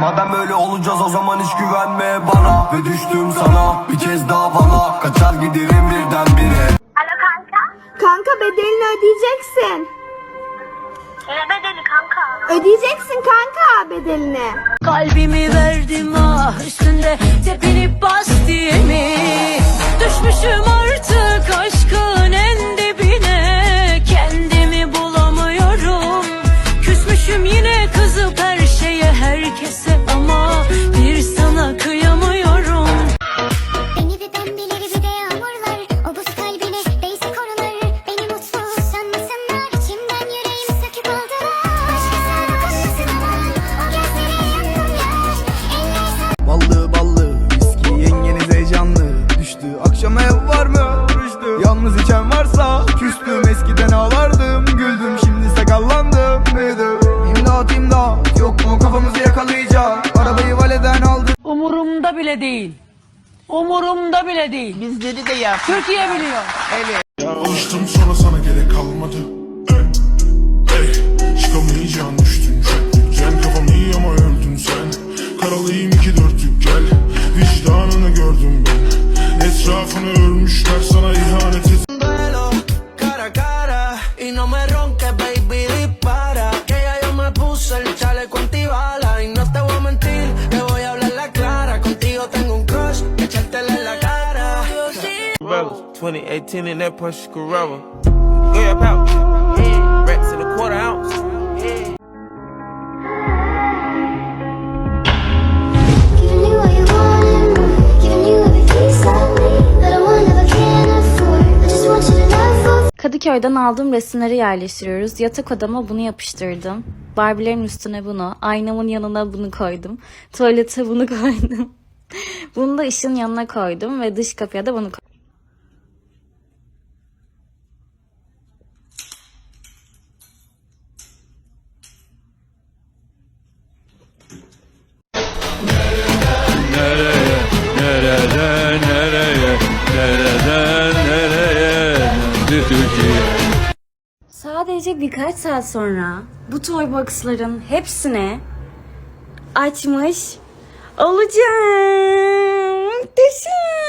Madem böyle olacağız o zaman hiç güvenme bana Ve düştüm sana bir kez daha bana Kaçar giderim birdenbire Alo kanka. Kanka bedelini ödeyeceksin. Ne bedeli kanka? Ödeyeceksin kanka bedelini. Kalbimi verdim ah üstünde tepinip bas diye mi? Düşmüşüm artık aşkın en dibine Kendimi bulamıyorum Küsmüşüm yine kızıp her şeye herkese bile değil. Umurumda bile değil. Bizleri de yap. Türkiye biliyor. Alıştım sonra sana gerek kalmadı. Hey, çıkamayacağın düştün. Çöplükten Kafam iyi ama öldün sen. Karalıyım iki dörtlük gel. Vicdanını gördüm ben. Etrafını 2018 in that push Corolla. Grab out, rats. Kadıköy'den aldığım resimleri yerleştiriyoruz. Yatak odama bunu yapıştırdım. Barbilerin üstüne bunu, aynamın yanına bunu koydum. Tuvalete bunu koydum. bunu da ışın yanına koydum ve dış kapıya da bunu koydum. Sadece birkaç saat sonra bu toy box'ların hepsini açmış olacağım. Muhteşem.